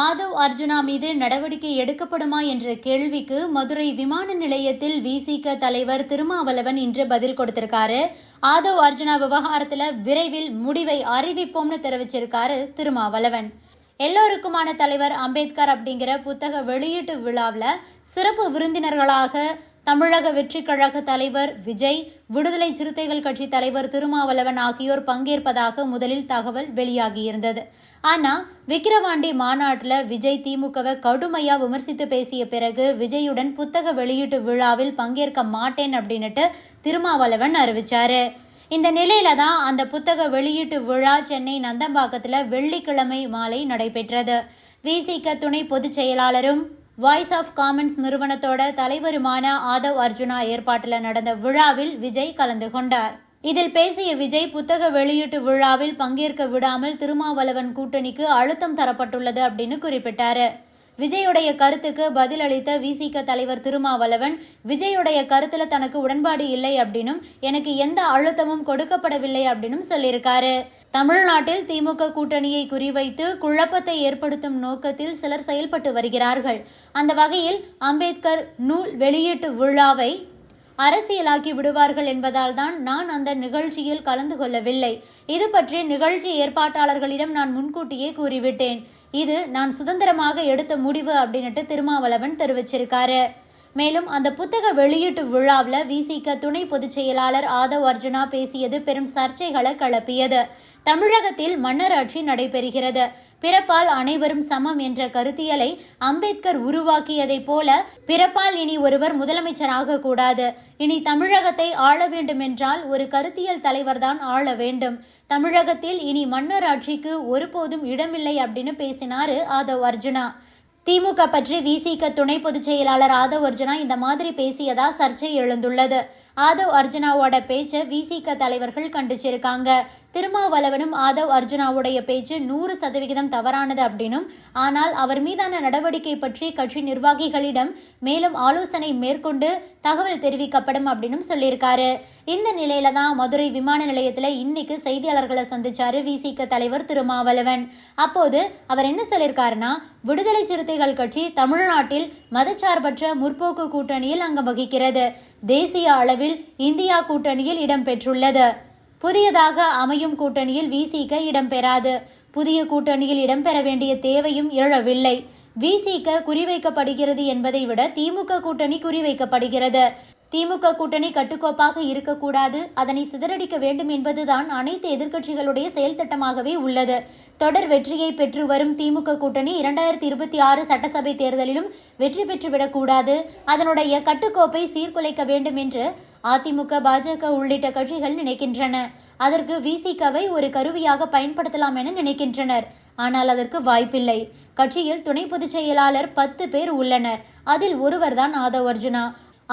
ஆதவ் அர்ஜுனா மீது நடவடிக்கை எடுக்கப்படுமா என்ற கேள்விக்கு மதுரை விமான நிலையத்தில் விசிக தலைவர் திருமாவளவன் இன்று பதில் கொடுத்திருக்காரு. ஆதவ் அர்ஜுனா விவகாரத்தில் விரைவில் முடிவை அறிவிப்போம்னு தெரிவிச்சிருக்காரு திருமாவளவன். எல்லோருக்குமான தலைவர் அம்பேத்கர் அப்படிங்கிற புத்தக வெளியீட்டு விழாவில் சிறப்பு விருந்தினர்களாக தமிழக வெற்றி கழக தலைவர் விஜய் விடுதலை சிறுத்தைகள் கட்சி தலைவர் திருமாவளவன் ஆகியோர் பங்கேற்பதாக முதலில் தகவல் வெளியாகியிருந்தது. ஆனா விக்கிரவாண்டி மாநாட்டில் விஜய் திமுகவை கடுமையா விமர்சித்து பேசிய பிறகு விஜயுடன் புத்தக வெளியீட்டு விழாவில் பங்கேற்க மாட்டேன் அப்படின்னுட்டு திருமாவளவன் அறிவிச்சாரு. இந்த நிலையில தான் அந்த புத்தக வெளியீட்டு விழா சென்னை நந்தம்பாக்கத்தில் வெள்ளிக்கிழமை மாலை நடைபெற்றது. விசிக துணை பொதுச் செயலாளரும் வாய்ஸ் ஆஃப் காமன்ஸ் நிறுவனத்தோட தலைவருமான ஆதவ் அர்ஜுனா ஏற்பாட்டில் நடந்த விழாவில் விஜய் கலந்து கொண்டார். இதில் பேசிய விஜய் புத்தக வெளியீட்டு விழாவில் பங்கேற்க விடாமல் திருமாவளவன் கூட்டணிக்கு அழுத்தம் தரப்பட்டுள்ளது அப்படின்னு குறிப்பிட்டாரு. விஜயுடைய கருத்துக்கு பதிலளித்த விசிக தலைவர் திருமாவளவன் விஜயுடைய கருத்துல தனக்கு உடன்பாடு இல்லை அப்படின்னும் எனக்கு எந்த அழுத்தமும் கொடுக்கப்படவில்லை அப்படின்னும் சொல்லியிருக்காரு. தமிழ்நாட்டில் திமுக கூட்டணியை குறிவைத்து குழப்பத்தை ஏற்படுத்தும் நோக்கத்தில் சிலர் செயல்பட்டு வருகிறார்கள். அந்த வகையில் அம்பேத்கர் நூல் வெளியீட்டு விழாவை அரசியலாக்கி விடுவார்கள் என்பதால் தான் நான் அந்த நிகழ்ச்சியில் கலந்து கொள்ளவில்லை. இது பற்றி நிகழ்ச்சி ஏற்பாட்டாளர்களிடம் நான் முன்கூட்டியே கூறிவிட்டேன். இது நான் சுதந்திரமாக எடுத்த முடிவு அப்படின்னுட்டு திருமாவளவன் தெரிவிச்சிருக்காரு. மேலும் அந்த புத்தக வெளியீட்டு விழாவில் விசிக துணை பொதுச் செயலாளர் ஆதவ் அர்ஜுனா பேசியது பெரும் சர்ச்சைகளை கிளப்பியது. தமிழகத்தில் மன்னராட்சி நடைபெறுகிறது. பிறப்பால் அனைவரும் சமம் என்ற கருத்தியலை அம்பேத்கர் உருவாக்கியதைப் போல பிறப்பால் இனி ஒருவர் முதலமைச்சராக கூடாது. இனி தமிழகத்தை ஆள வேண்டும் என்றால் ஒரு கருத்தியல் தலைவர்தான் ஆள வேண்டும். தமிழகத்தில் இனி மன்னராட்சிக்கு ஒருபோதும் இடமில்லை அப்படின்னு பேசினாரு ஆதவ் அர்ஜுனா. திமுக பற்றி விசிக துணை பொதுச் செயலாளர் ஆதவ் அர்ஜுனா இந்த மாதிரி பேசியதா சர்ச்சை எழுந்துள்ளது. ஆதவ் அர்ஜுனாவோட பேச்சை விசிக தலைவர்கள் கண்டிச்சிருக்காங்க. திருமாவளவனும் ஆதவ் அர்ஜுனாவுடைய பேச்சு நூறு சதவிகிதம் தவறானது அப்படின்னும் ஆனால் அவர் மீதான நடவடிக்கை பற்றி கட்சி நிர்வாகிகளிடம் மேலும் ஆலோசனை மேற்கொண்டு தகவல் தெரிவிக்கப்படும் அப்படின்னும் சொல்லியிருக்காரு. இந்த நிலையில தான் மதுரை விமான நிலையத்தில் இன்னைக்கு செய்தியாளர்களை சந்திச்சாரு விசிக தலைவர் திருமாவளவன். அப்போது அவர் என்ன சொல்லியிருக்காருன்னா விடுதலை சிறுத்தைகள் கட்சி தமிழ்நாட்டில் மதச்சார்பற்ற முற்போக்கு கூட்டணியில் அங்கம் வகிக்கிறது. தேசிய அளவில் இந்தியா கூட்டணியில் இடம்பெற்றுள்ளது புதியதாக அமையும் கூட்டணியில் விசிக இடம்பெறாது. புதிய கூட்டணியில் இடம்பெற வேண்டிய தேவையும் எழவில்லை. விசிக குறிவைக்கப்படுகிறது என்பதை விட திமுக கூட்டணி குறிவைக்கப்படுகிறது. திமுக கூட்டணி கட்டுக்கோப்பாக இருக்கக்கூடாது அதனை சிதறடிக்க வேண்டும் என்பதுதான் அனைத்து எதிர்க்கட்சிகளுடைய செயல் திட்டமாகவே உள்ளது. தொடர் வெற்றியை பெற்று வரும் திமுக கூட்டணி இரண்டாயிரத்தி இருபத்தி ஆறு சட்டசபை தேர்தலிலும் வெற்றி பெற்றுவிடக்கூடாது அதனுடைய கட்டுக்கோப்பை சீர்குலைக்க வேண்டும் என்று அதிமுக பாஜக உள்ளிட்ட கட்சிகள் நினைக்கின்றன. அதற்கு விசிகவை ஒரு கருவியாக பயன்படுத்தலாம் என நினைக்கின்றனர். ஆனால் அதற்கு வாய்ப்பில்லை. கட்சியில் துணை பொதுச் செயலாளர் பத்து பேர் உள்ளனர். அதில் ஒருவர்தான் ஆதவ் அர்ஜுனா.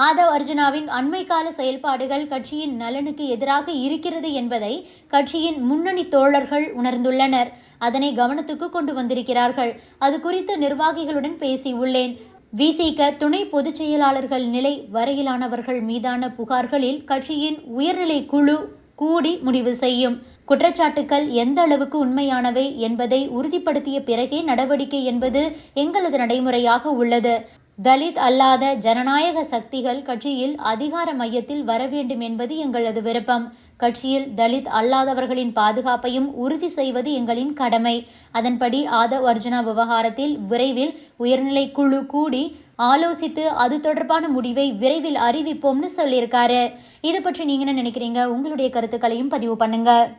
ஆதவ் அர்ஜுனாவின் அண்மைக்கால செயல்பாடுகள் கட்சியின் நலனுக்கு எதிராக இருக்கிறது என்பதை கட்சியின் முன்னணி தோழர்கள் உணர்ந்துள்ளனர். அதனை கவனத்துக்கு கொண்டு வந்திருக்கிறார்கள். அது குறித்து நிர்வாகிகளுடன் பேசியுள்ளேன் விசிக துணை பொதுச் செயலாளர்கள் நிலை வரையிலானவர்கள் மீதான புகார்களில் கட்சியின் உயர்நிலை குழு கூடி முடிவு செய்யும். குற்றச்சாட்டுக்கள் எந்த அளவுக்கு உண்மையானவை என்பதை உறுதிப்படுத்திய பிறகே நடவடிக்கை என்பது எங்களது நடைமுறையாக உள்ளது. தலித் அல்லாத ஜனநாயக சக்திகள் கட்சியில் அதிகார மையத்தில் வர வேண்டும் என்பது எங்களது விருப்பம். கட்சியில் தலித் அல்லாதவர்களின் பாதுகாப்பையும் உறுதி செய்வது எங்களின் கடமை. அதன்படி ஆதவ் அர்ஜுனா விவகாரத்தில் விரைவில் உயர்நிலை குழு கூடி ஆலோசித்து அது தொடர்பான முடிவை விரைவில் அறிவிப்போம்னு சொல்லியிருக்காரு. இது பற்றி நீங்க என்ன நினைக்கிறீங்க? உங்களுடைய கருத்துக்களையும் பதிவு பண்ணுங்க.